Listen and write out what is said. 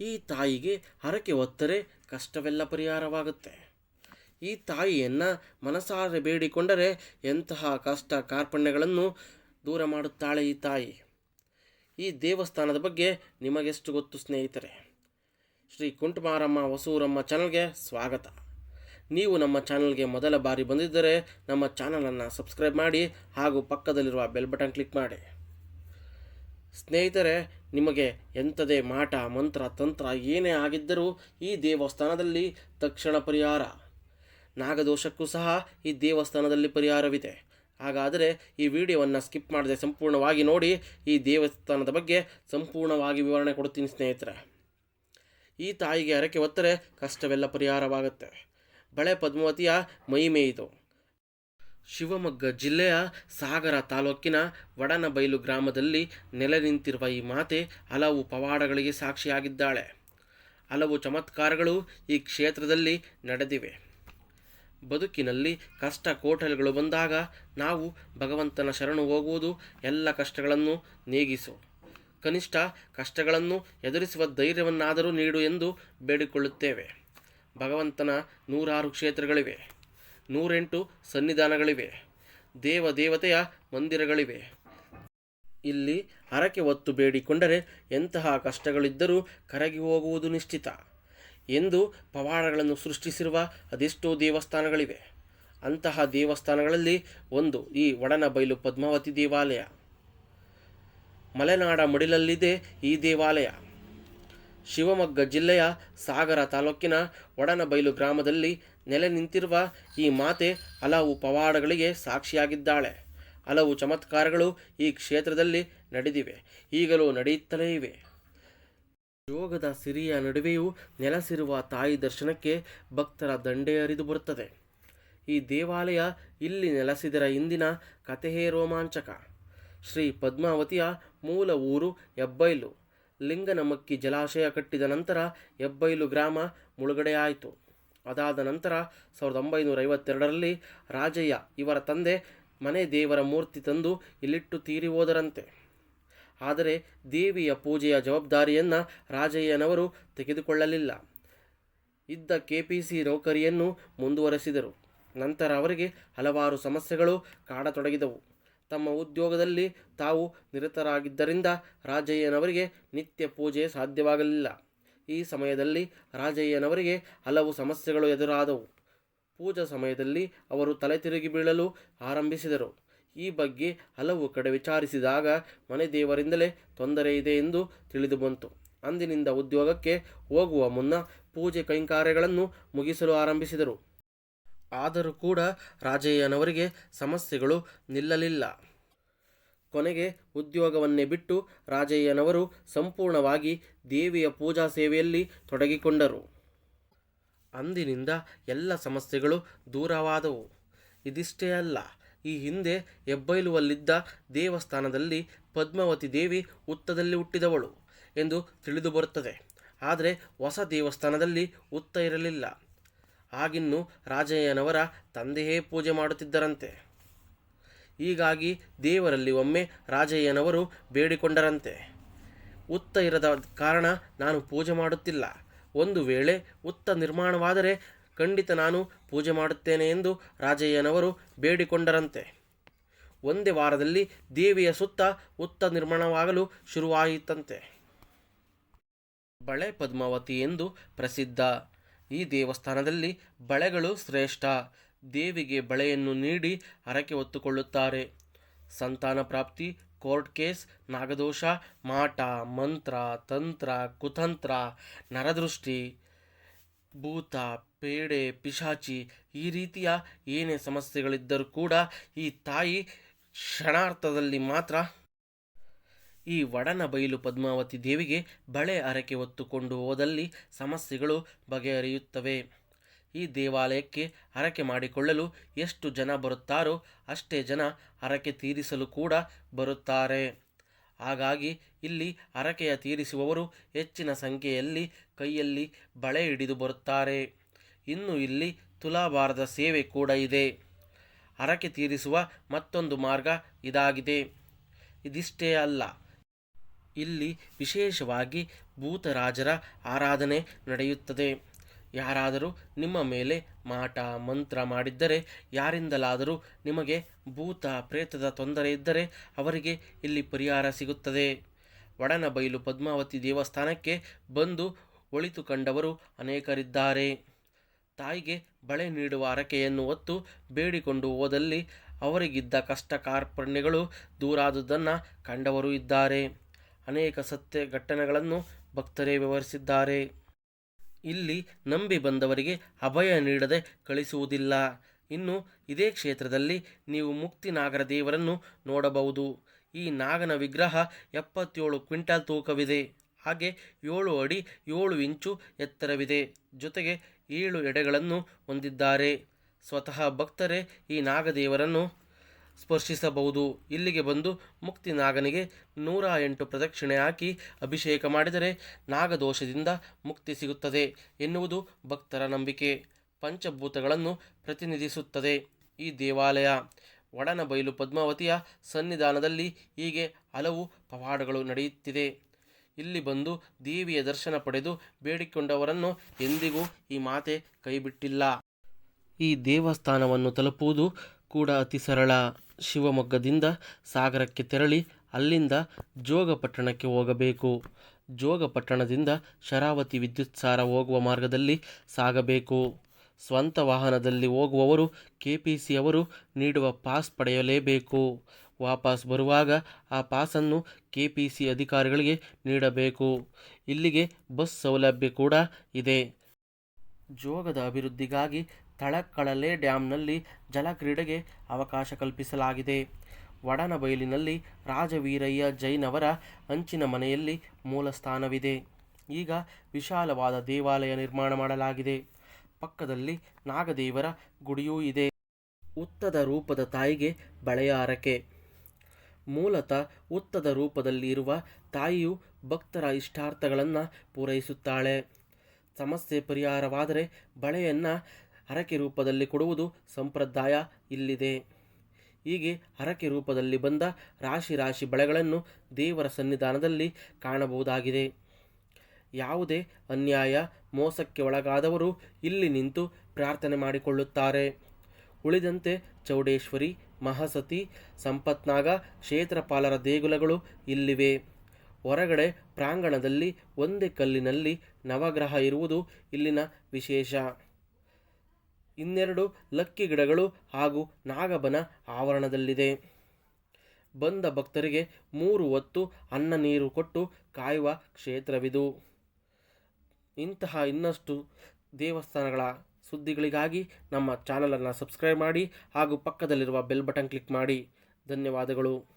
ಈ ತಾಯಿಗೆ ಹರಕೆ ಒತ್ತರೆ ಕಷ್ಟವೆಲ್ಲ ಪರಿಹಾರವಾಗುತ್ತೆ. ಈ ತಾಯಿಯನ್ನು ಮನಸಾರೆ ಬೇಡಿಕೊಂಡರೆ ಎಂತಹ ಕಷ್ಟ ಕಾರ್ಪಣ್ಯಗಳನ್ನು ದೂರ ಮಾಡುತ್ತಾಳೆ ಈ ತಾಯಿ. ಈ ದೇವಸ್ಥಾನದ ಬಗ್ಗೆ ನಿಮಗೆಷ್ಟು ಗೊತ್ತು ಸ್ನೇಹಿತರೆ? ಶ್ರೀ ಕುಂಟುಮಾರಮ್ಮ ಹೊಸೂರಮ್ಮ ಚಾನಲ್ಗೆ ಸ್ವಾಗತ. ನೀವು ನಮ್ಮ ಚಾನಲ್ಗೆ ಮೊದಲ ಬಾರಿ ಬಂದಿದ್ದರೆ ನಮ್ಮ ಚಾನಲನ್ನು ಸಬ್ಸ್ಕ್ರೈಬ್ ಮಾಡಿ ಹಾಗೂ ಪಕ್ಕದಲ್ಲಿರುವ ಬೆಲ್ ಬಟನ್ ಕ್ಲಿಕ್ ಮಾಡಿ. ಸ್ನೇಹಿತರೆ, ನಿಮಗೆ ಎಂಥದೇ ಮಾಟ, ಮಂತ್ರ, ತಂತ್ರ ಏನೇ ಆಗಿದ್ದರೂ ಈ ದೇವಸ್ಥಾನದಲ್ಲಿ ತಕ್ಷಣ ಪರಿಹಾರ. ನಾಗದೋಷಕ್ಕೂ ಸಹ ಈ ದೇವಸ್ಥಾನದಲ್ಲಿ ಪರಿಹಾರವಿದೆ. ಹಾಗಾದರೆ ಈ ವಿಡಿಯೋವನ್ನು ಸ್ಕಿಪ್ ಮಾಡದೆ ಸಂಪೂರ್ಣವಾಗಿ ನೋಡಿ, ಈ ದೇವಸ್ಥಾನದ ಬಗ್ಗೆ ಸಂಪೂರ್ಣವಾಗಿ ವಿವರಣೆ ಕೊಡುತ್ತೀನಿ ಸ್ನೇಹಿತರೆ. ಈ ತಾಯಿಗೆ ಹರಕೆ ಒತ್ತರೆ ಕಷ್ಟವೆಲ್ಲ ಪರಿಹಾರವಾಗುತ್ತೆ. ಬಳೆ ಪದ್ಮಾವತಿಯ ಮಹಿಮೆ ಇದು. ಶಿವಮೊಗ್ಗ ಜಿಲ್ಲೆಯ ಸಾಗರ ತಾಲೂಕಿನ ವಡನಬೈಲು ಗ್ರಾಮದಲ್ಲಿ ನೆಲೆ ನಿಂತಿರುವ ಈ ಮಾತೆ ಹಲವು ಪವಾಡಗಳಿಗೆ ಸಾಕ್ಷಿಯಾಗಿದ್ದಾಳೆ. ಹಲವು ಚಮತ್ಕಾರಗಳು ಈ ಕ್ಷೇತ್ರದಲ್ಲಿ ನಡೆದಿವೆ. ಬದುಕಿನಲ್ಲಿ ಕಷ್ಟ ಕೋಟಲೆಗಳು ಬಂದಾಗ ನಾವು ಭಗವಂತನ ಶರಣು ಹೋಗುವುದು ಎಲ್ಲ ಕಷ್ಟಗಳನ್ನು ನೀಗಿಸು. ಕನಿಷ್ಠ ಕಷ್ಟಗಳನ್ನು ಎದುರಿಸುವ ಧೈರ್ಯವನ್ನಾದರೂ ನೀಡು ಎಂದು ಬೇಡಿಕೊಳ್ಳುತ್ತೇವೆ. ಭಗವಂತನ ನೂರಾರು ಕ್ಷೇತ್ರಗಳಿವೆ. ನೂರೆಂಟು ಸನ್ನಿಧಾನಗಳಿವೆ. ದೇವ ದೇವತೆಯ ಮಂದಿರಗಳಿವೆ. ಇಲ್ಲಿ ಹರಕೆ ಒತ್ತು ಬೇಡಿಕೊಂಡರೆ ಎಂತಹ ಕಷ್ಟಗಳಿದ್ದರೂ ಕರಗಿ ಹೋಗುವುದು ನಿಶ್ಚಿತ. ಎಂದು ಪವಾಡಗಳನ್ನು ಸೃಷ್ಟಿಸಿರುವ ಅದೆಷ್ಟೋ ದೇವಸ್ಥಾನಗಳಿವೆ. ಅಂತಹ ದೇವಸ್ಥಾನಗಳಲ್ಲಿ ಒಂದು ಈ ವಡನಬೈಲು ಪದ್ಮಾವತಿ ದೇವಾಲಯ. ಮಲೆನಾಡ ಮಡಿಲಲ್ಲಿದೆ ಈ ದೇವಾಲಯ. ಶಿವಮೊಗ್ಗ ಜಿಲ್ಲೆಯ ಸಾಗರ ತಾಲೂಕಿನ ಒಡನಬೈಲು ಗ್ರಾಮದಲ್ಲಿ ನೆಲೆ ನಿಂತಿರುವ ಈ ಮಾತೆ ಹಲವು ಪವಾಡಗಳಿಗೆ ಸಾಕ್ಷಿಯಾಗಿದ್ದಾಳೆ. ಹಲವು ಚಮತ್ಕಾರಗಳು ಈ ಕ್ಷೇತ್ರದಲ್ಲಿ ನಡೆದಿವೆ. ಈಗಲೂ ನಡೆಯುತ್ತಲೇ ಇವೆ. ಯೋಗದ ಸಿರಿಯ ನಡುವೆಯೂ ನೆಲೆಸಿರುವ ತಾಯಿ ದರ್ಶನಕ್ಕೆ ಭಕ್ತರ ದಂಡೆ ಹರಿದು ಬರುತ್ತದೆ. ಈ ದೇವಾಲಯ ಇಲ್ಲಿ ನೆಲೆಸಿದರ ಇಂದಿನ ಕಥೆಯೇ ರೋಮಾಂಚಕ. ಶ್ರೀ ಪದ್ಮಾವತಿಯ ಮೂಲ ಊರು ಹೆಬ್ಬೈಲು. ಲಿಂಗನಮಕ್ಕಿ ಜಲಾಶಯ ಕಟ್ಟಿದ ನಂತರ ಹೆಬ್ಬೈಲು ಗ್ರಾಮ ಮುಳುಗಡೆಯಾಯಿತು. ಅದಾದ ನಂತರ ಸಾವಿರದ ಒಂಬೈನೂರ ಐವತ್ತೆರಡರಲ್ಲಿ ರಾಜಯ್ಯ ಇವರ ತಂದೆ ಮನೆ ದೇವರ ಮೂರ್ತಿ ತಂದು ಇಲ್ಲಿಟ್ಟು ತೀರಿ ಹೋದರಂತೆ. ಆದರೆ ದೇವಿಯ ಪೂಜೆಯ ಜವಾಬ್ದಾರಿಯನ್ನು ರಾಜಯ್ಯನವರು ತೆಗೆದುಕೊಳ್ಳಲಿಲ್ಲ. ಇದ್ದ ಕೆಪಿಸಿ ನೌಕರಿಯನ್ನು ಮುಂದುವರೆಸಿದರು. ನಂತರ ಅವರಿಗೆ ಹಲವಾರು ಸಮಸ್ಯೆಗಳು ಕಾಡತೊಡಗಿದವು. ತಮ್ಮ ಉದ್ಯೋಗದಲ್ಲಿ ತಾವು ನಿರತರಾಗಿದ್ದರಿಂದ ರಾಜಯ್ಯನವರಿಗೆ ನಿತ್ಯ ಪೂಜೆ ಸಾಧ್ಯವಾಗಲಿಲ್ಲ. ಈ ಸಮಯದಲ್ಲಿ ರಾಜಯ್ಯನವರಿಗೆ ಹಲವು ಸಮಸ್ಯೆಗಳು ಎದುರಾದವು. ಪೂಜಾ ಸಮಯದಲ್ಲಿ ಅವರು ತಲೆ ತಿರುಗಿ ಬೀಳಲು ಆರಂಭಿಸಿದರು. ಈ ಬಗ್ಗೆ ಹಲವು ಕಡೆ ವಿಚಾರಿಸಿದಾಗ ಮನೆ ದೇವರಿಂದಲೇ ತೊಂದರೆ ಇದೆ ಎಂದು ತಿಳಿದು ಬಂತು. ಅಂದಿನಿಂದ ಉದ್ಯೋಗಕ್ಕೆ ಹೋಗುವ ಮುನ್ನ ಪೂಜೆ ಕೈಂಕಾರ್ಯಗಳನ್ನು ಮುಗಿಸಲು ಆರಂಭಿಸಿದರು. ಆದರೂ ಕೂಡ ರಾಜಯ್ಯನವರಿಗೆ ಸಮಸ್ಯೆಗಳು ನಿಲ್ಲಲಿಲ್ಲ. ಕೊನೆಗೆ ಉದ್ಯೋಗವನ್ನೇ ಬಿಟ್ಟು ರಾಜಯ್ಯನವರು ಸಂಪೂರ್ಣವಾಗಿ ದೇವಿಯ ಪೂಜಾ ಸೇವೆಯಲ್ಲಿ ತೊಡಗಿಕೊಂಡರು. ಅಂದಿನಿಂದ ಎಲ್ಲ ಸಮಸ್ಯೆಗಳು ದೂರವಾದವು. ಇದಿಷ್ಟೇ ಅಲ್ಲ, ಈ ಹಿಂದೆ ಹೆಬ್ಬೈಲುವಲ್ಲಿದ್ದ ದೇವಸ್ಥಾನದಲ್ಲಿ ಪದ್ಮಾವತಿ ದೇವಿ ಹುತ್ತದಲ್ಲಿ ಹುಟ್ಟಿದವಳು ಎಂದು ತಿಳಿದು ಬರುತ್ತದೆ. ಆದರೆ ಹೊಸ ದೇವಸ್ಥಾನದಲ್ಲಿ ಹುತ್ತ ಇರಲಿಲ್ಲ. ಆಗಿನ್ನು ರಾಜಯ್ಯನವರ ತಂದೆಯೇ ಪೂಜೆ ಮಾಡುತ್ತಿದ್ದರಂತೆ. ಹೀಗಾಗಿ ದೇವರಲ್ಲಿ ಒಮ್ಮೆ ರಾಜಯ್ಯನವರು ಬೇಡಿಕೊಂಡರಂತೆ. ಉತ್ತ ಇರದ ಕಾರಣ ನಾನು ಪೂಜೆ ಮಾಡುತ್ತಿಲ್ಲ. ಒಂದು ವೇಳೆ ಉತ್ತ ನಿರ್ಮಾಣವಾದರೆ ಖಂಡಿತ ನಾನು ಪೂಜೆ ಮಾಡುತ್ತೇನೆ ಎಂದು ರಾಜಯ್ಯನವರು ಬೇಡಿಕೊಂಡರಂತೆ. ಒಂದೇ ವಾರದಲ್ಲಿ ದೇವಿಯ ಸುತ್ತ ಉತ್ತ ನಿರ್ಮಾಣವಾಗಲು ಶುರುವಾಯಿತಂತೆ. ಬಳೆ ಪದ್ಮಾವತಿ ಎಂದು ಪ್ರಸಿದ್ಧ ಈ ದೇವಸ್ಥಾನದಲ್ಲಿ ಬಳೆಗಳು ಶ್ರೇಷ್ಠ. ದೇವಿಗೆ ಬಳೆಯನ್ನು ನೀಡಿ ಹರಕೆ ಹೊತ್ತುಕೊಳ್ಳುತ್ತಾರೆ. ಸಂತಾನ ಪ್ರಾಪ್ತಿ, ಕೋರ್ಟ್ ಕೇಸ್, ನಾಗದೋಷ, ಮಾಟ, ಮಂತ್ರ, ತಂತ್ರ, ಕುತಂತ್ರ, ನರದೃಷ್ಟಿ, ಭೂತ, ಪೇಡೆ, ಪಿಶಾಚಿ ಈ ರೀತಿಯ ಏನೇ ಸಮಸ್ಯೆಗಳಿದ್ದರೂ ಕೂಡ ಈ ತಾಯಿ ಕ್ಷಣಾರ್ಥದಲ್ಲಿ ಮಾತ್ರ ಈ ವಡನ ಬೈಲು ಪದ್ಮಾವತಿ ದೇವಿಗೆ ಬಳೆ ಅರಕೆ ಹೊತ್ತುಕೊಂಡು ಹೋದಲ್ಲಿ ಸಮಸ್ಯೆಗಳು ಬಗೆಹರಿಯುತ್ತವೆ. ಈ ದೇವಾಲಯಕ್ಕೆ ಹರಕೆ ಮಾಡಿಕೊಳ್ಳಲು ಎಷ್ಟು ಜನ ಬರುತ್ತಾರೋ ಅಷ್ಟೇ ಜನ ಹರಕೆ ತೀರಿಸಲು ಕೂಡ ಬರುತ್ತಾರೆ. ಹಾಗಾಗಿ ಇಲ್ಲಿ ಹರಕೆಯ ತೀರಿಸುವವರು ಹೆಚ್ಚಿನ ಸಂಖ್ಯೆಯಲ್ಲಿ ಕೈಯಲ್ಲಿ ಬಳೆ ಹಿಡಿದು ಬರುತ್ತಾರೆ. ಇನ್ನು ಇಲ್ಲಿ ತುಲಾಭಾರದ ಸೇವೆ ಕೂಡ ಇದೆ. ಹರಕೆ ತೀರಿಸುವ ಮತ್ತೊಂದು ಮಾರ್ಗ ಇದಾಗಿದೆ. ಇದಿಷ್ಟೇ ಅಲ್ಲ. ಇಲ್ಲಿ ವಿಶೇಷವಾಗಿ ಭೂತರಾಜರ ಆರಾಧನೆ ನಡೆಯುತ್ತದೆ. ಯಾರಾದರೂ ನಿಮ್ಮ ಮೇಲೆ ಮಾಟ ಮಂತ್ರ ಮಾಡಿದ್ದರೆ, ಯಾರಿಂದಲಾದರೂ ನಿಮಗೆ ಭೂತ ಪ್ರೇತದ ತೊಂದರೆ ಇದ್ದರೆ ಅವರಿಗೆ ಇಲ್ಲಿ ಪರಿಹಾರ ಸಿಗುತ್ತದೆ. ಒಡನಬೈಲು ಪದ್ಮಾವತಿ ದೇವಸ್ಥಾನಕ್ಕೆ ಬಂದು ಒಳಿತು ಕಂಡವರು ಅನೇಕರಿದ್ದಾರೆ. ತಾಯಿಗೆ ಬಳೆ ನೀಡುವ ಹರಕೆಯನ್ನು ಹೊತ್ತು ಬೇಡಿಕೊಂಡು ಹೋದಲ್ಲಿ ಅವರಿಗಿದ್ದ ಕಷ್ಟ ಕಾರ್ಪಣ್ಯಗಳು ದೂರಾದುದನ್ನು ಕಂಡವರು ಇದ್ದಾರೆ. ಅನೇಕ ಸತ್ಯ ಘಟನೆಗಳನ್ನು ಭಕ್ತರೇ ವಿವರಿಸಿದ್ದಾರೆ. ಇಲ್ಲಿ ನಂಬಿ ಬಂದವರಿಗೆ ಅಭಯ ನೀಡದೆ ಕಳಿಸುವುದಿಲ್ಲ. ಇನ್ನು ಇದೇ ಕ್ಷೇತ್ರದಲ್ಲಿ ನೀವು ಮುಕ್ತಿ ನಾಗರ ದೇವರನ್ನು ನೋಡಬಹುದು. ಈ ನಾಗನ ವಿಗ್ರಹ ಎಪ್ಪತ್ತೇಳು ಕ್ವಿಂಟಾಲ್ ತೂಕವಿದೆ. ಹಾಗೆ ಏಳು ಅಡಿ, ಏಳು ಇಂಚು ಎತ್ತರವಿದೆ. ಜೊತೆಗೆ ಏಳು ಎಡೆಗಳನ್ನು ಹೊಂದಿದ್ದಾರೆ. ಸ್ವತಃ ಭಕ್ತರೇ ಈ ನಾಗದೇವರನ್ನು ಸ್ಪರ್ಶಿಸಬಹುದು. ಇಲ್ಲಿಗೆ ಬಂದು ಮುಕ್ತಿ ನಾಗನಿಗೆ ನೂರ ಎಂಟು ಪ್ರದಕ್ಷಿಣೆ ಹಾಕಿ ಅಭಿಷೇಕ ಮಾಡಿದರೆ ನಾಗದೋಷದಿಂದ ಮುಕ್ತಿ ಸಿಗುತ್ತದೆ ಎನ್ನುವುದು ಭಕ್ತರ ನಂಬಿಕೆ. ಪಂಚಭೂತಗಳನ್ನು ಪ್ರತಿನಿಧಿಸುತ್ತದೆ ಈ ದೇವಾಲಯ. ಒಡನಬೈಲು ಪದ್ಮಾವತಿಯ ಸನ್ನಿಧಾನದಲ್ಲಿ ಹೀಗೆ ಹಲವು ಪವಾಡಗಳು ನಡೆಯುತ್ತಿದೆ. ಇಲ್ಲಿ ಬಂದು ದೇವಿಯ ದರ್ಶನ ಪಡೆದು ಬೇಡಿಕೊಂಡವರನ್ನು ಎಂದಿಗೂ ಈ ಮಾತೆ ಕೈಬಿಟ್ಟಿಲ್ಲ. ಈ ದೇವಸ್ಥಾನವನ್ನು ತಲುಪುವುದು ಕೂಡ ಅತಿ ಸರಳ. ಶಿವಮೊಗ್ಗದಿಂದ ಸಾಗರಕ್ಕೆ ತೆರಳಿ ಅಲ್ಲಿಂದ ಜೋಗಪಟ್ಟಣಕ್ಕೆ ಹೋಗಬೇಕು. ಜೋಗಪಟ್ಟಣದಿಂದ ಶರಾವತಿ ವಿದ್ಯುತ್ ಸಾರ ಹೋಗುವ ಮಾರ್ಗದಲ್ಲಿ ಸಾಗಬೇಕು. ಸ್ವಂತ ವಾಹನದಲ್ಲಿ ಹೋಗುವವರು ಕೆ ಪಿ ಸಿ ಅವರು ನೀಡುವ ಪಾಸ್ ಪಡೆಯಲೇಬೇಕು. ವಾಪಸ್ ಬರುವಾಗ ಆ ಪಾಸನ್ನು ಕೆ ಪಿ ಸಿ ಅಧಿಕಾರಿಗಳಿಗೆ ನೀಡಬೇಕು. ಇಲ್ಲಿಗೆ ಬಸ್ ಸೌಲಭ್ಯ ಕೂಡ ಇದೆ. ಜೋಗದ ಅಭಿವೃದ್ಧಿಗಾಗಿ ತಳಕ್ಕಳಲೆ ಡ್ಯಾಂನಲ್ಲಿ ಜಲಕ್ರೀಡೆಗೆ ಅವಕಾಶ ಕಲ್ಪಿಸಲಾಗಿದೆ. ವಡನಬೈಲಿನಲ್ಲಿ ರಾಜವೀರಯ್ಯ ಜೈನ್ ಅವರ ಅಂಚಿನ ಮನೆಯಲ್ಲಿ ಮೂಲ ಸ್ಥಾನವಿದೆ ಈಗ ವಿಶಾಲವಾದ ದೇವಾಲಯ ನಿರ್ಮಾಣ ಮಾಡಲಾಗಿದೆ. ಪಕ್ಕದಲ್ಲಿ ನಾಗದೇವರ ಗುಡಿಯೂ ಇದೆ. ಉತ್ತದ ರೂಪದ ತಾಯಿಗೆ ಬಳೆಯ ಹರಕೆ ಮೂಲತಃ ಉತ್ತದ ರೂಪದಲ್ಲಿ ಇರುವ ತಾಯಿಯು ಭಕ್ತರ ಇಷ್ಟಾರ್ಥಗಳನ್ನು ಪೂರೈಸುತ್ತಾಳೆ. ಸಮಸ್ಯೆ ಪರಿಹಾರವಾದರೆ ಬಳೆಯನ್ನು ಹರಕೆ ರೂಪದಲ್ಲಿ ಕೊಡುವುದು ಸಂಪ್ರದಾಯ ಇಲ್ಲಿದೆ. ಹೀಗೆ ಹರಕೆ ರೂಪದಲ್ಲಿ ಬಂದ ರಾಶಿ ರಾಶಿ ಬಳೆಗಳನ್ನು ದೇವರ ಸನ್ನಿಧಾನದಲ್ಲಿ ಕಾಣಬಹುದಾಗಿದೆ. ಯಾವುದೇ ಅನ್ಯಾಯ, ಮೋಸಕ್ಕೆ ಒಳಗಾದವರು ಇಲ್ಲಿ ನಿಂತು ಪ್ರಾರ್ಥನೆ ಮಾಡಿಕೊಳ್ಳುತ್ತಾರೆ. ಉಳಿದಂತೆ ಚೌಡೇಶ್ವರಿ, ಮಹಾಸತಿ, ಸಂಪತ್ನಾಗ, ಕ್ಷೇತ್ರಪಾಲರ ದೇಗುಲಗಳು ಇಲ್ಲಿವೆ. ಹೊರಗಡೆ ಪ್ರಾಂಗಣದಲ್ಲಿ ಒಂದೇ ಕಲ್ಲಿನಲ್ಲಿ ನವಗ್ರಹ ಇರುವುದು ಇಲ್ಲಿನ ವಿಶೇಷ. ಇನ್ನೆರಡು ಲಕ್ಕಿ ಗಿಡಗಳು ಹಾಗೂ ನಾಗಬನ ಆವರಣದಲ್ಲಿದೆ. ಬಂದ ಭಕ್ತರಿಗೆ ಮೂರು ಹೊತ್ತು ಅನ್ನ ನೀರು ಕೊಟ್ಟು ಕಾಯುವ ಕ್ಷೇತ್ರವಿದು. ಇಂತಹ ಇನ್ನಷ್ಟು ದೇವಸ್ಥಾನಗಳ ಸುದ್ದಿಗಳಿಗಾಗಿ ನಮ್ಮ ಚಾನಲನ್ನು ಸಬ್ಸ್ಕ್ರೈಬ್ ಮಾಡಿ ಹಾಗೂ ಪಕ್ಕದಲ್ಲಿರುವ ಬೆಲ್ ಬಟನ್ ಕ್ಲಿಕ್ ಮಾಡಿ. ಧನ್ಯವಾದಗಳು.